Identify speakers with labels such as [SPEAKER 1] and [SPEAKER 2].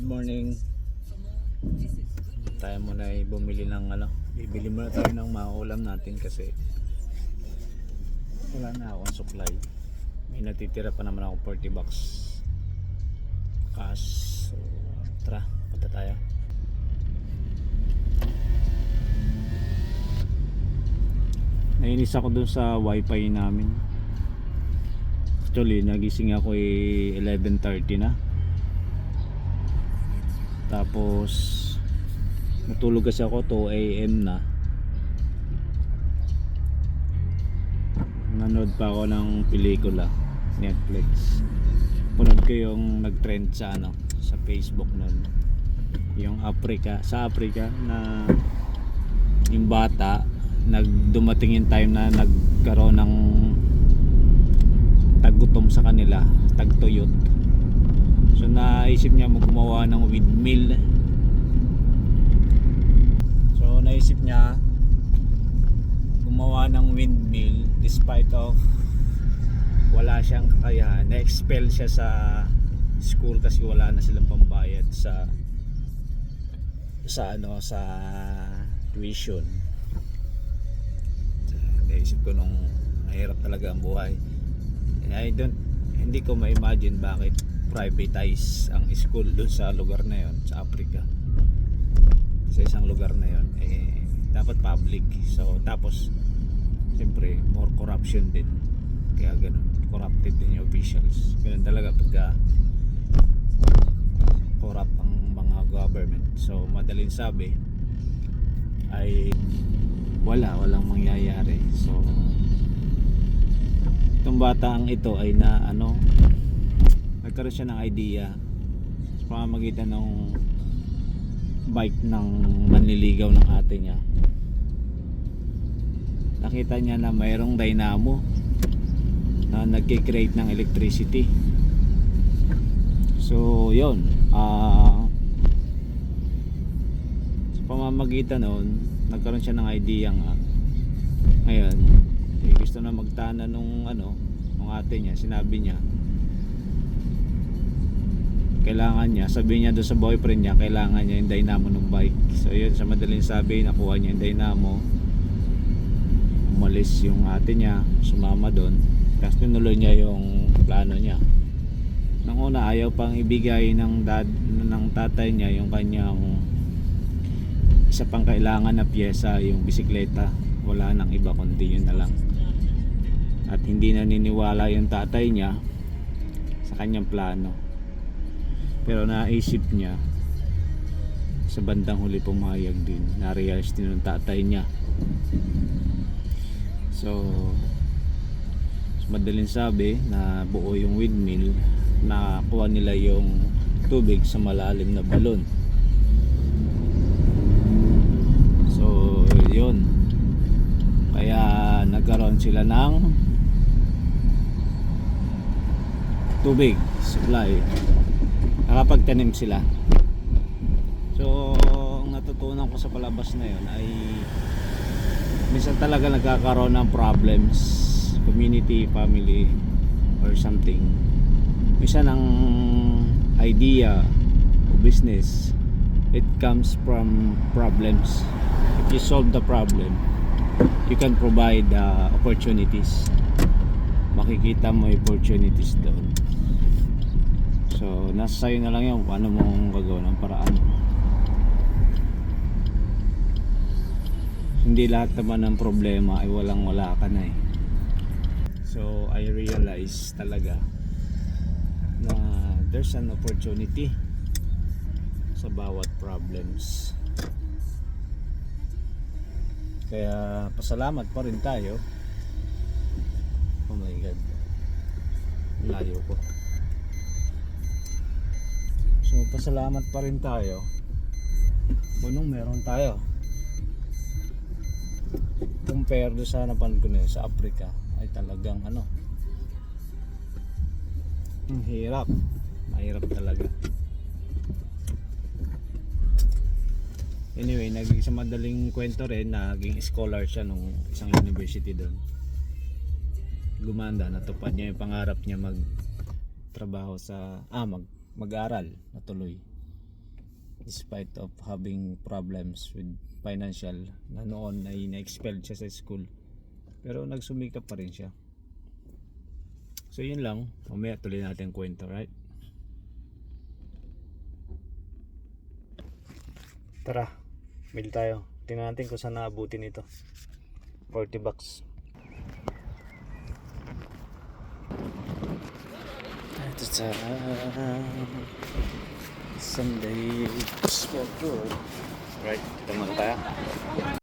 [SPEAKER 1] Good morning. Tayo muna ay bumili ng ano. Bibili muna tayo ng maulam natin kasi wala na akong supply. May natitira pa naman ako 40 bucks cash. So, tara, punta tayo. Nainis ako dun sa wifi namin. Actually, nagising ako eh 11.30 na. Tapos natulog kasi ako 2 AM na. Nanood pa ako ng pelikula, Netflix. Punod ko yung nag-trend sa ano, sa Facebook noon. Yung Africa, sa Africa na yung bata nagdumating yung time na nagkaroon ng taggutom sa kanila, tagtuyot. So naisip niya gumawa ng windmill. So naisip niya gumawa ng windmill despite of wala siyang kakayahan. Na-expel siya sa school kasi wala na silang pambayad sa sa ano sa tuition. Naisip ko nung mahirap talaga ang buhay. And I don't hindi ko ma-imagine bakit privatize ang school doon sa lugar na yon sa Africa. Sa isang lugar na yon eh dapat public. So tapos siyempre more corruption din. Kaya ganun corrupted din yung officials. Ganun talaga pagka corrupt ang mga government. So madaling sabi ay wala walang mangyayari. So itong batang ito ay na ano nagkaroon siya ng idea sa pamamagitan ng bike ng manliligaw ng ate niya. Nakita niya na mayroong dynamo na nagkikreate ng electricity. So yon ah sa pamamagitan noon nagkaroon siya ng idea nga. Ngayon eh, gusto na magtana nung ano nung ate niya. Sinabi niya kailangan niya sabi niya doon sa boyfriend niya kailangan niya yung dynamo ng bike. So yun sa madaling sabi nakuha niya yung dynamo umalis yung ate niya sumama doon. Tapos tinuloy niya yung plano niya. Nang una ayaw pang ibigay ng dad ng tatay niya yung kanyang isa pang kailangan na pyesa yung bisikleta. Wala nang iba kundi yun na lang. At hindi naniniwala yung tatay niya sa kanyang plano pero naisip niya sa bandang huli pumayag din. Na-realize din ng tatay niya. So madaling sabi na buo yung windmill nakakuha nila yung tubig sa malalim na balon. So yun. Kaya nagkaroon sila ng tubig supply nakapagtanim sila. So ang natutunan ko sa palabas na yun ay minsan talaga nagkakaroon ng problems community, family or something. Minsan ang idea o business it comes from problems. If you solve the problem you can provide uh, opportunities. Makikita mo opportunities doon so nasa sa'yo na lang yun kung ano mong gagawa ng paraan. Hindi lahat naman ng problema ay walang wala ka na eh. So I realize talaga na there's an opportunity sa bawat problems. Kaya pasalamat pa rin tayo. Oh my god. Layo ko so pasalamat pa rin tayo. Bunong meron tayo. Compare do sa napanood ko sa Africa ay talagang ano ang hirap. Mahirap talaga. Anyway naging sa madaling kwento rin naging scholar siya nung isang university doon. Gumanda natupad niya yung pangarap niya mag trabaho sa ah mag mag-aral natuloy despite of having problems with financial na noon ay na-expelled siya sa school. Pero nagsumikap pa rin siya. So yun lang. Mamaya tuloy natin kwento right? Tara bill tayo. Tingnan natin kung saan naabutin ito 40 bucks ito sa Sunday. Sport Road right. Dito muna tayo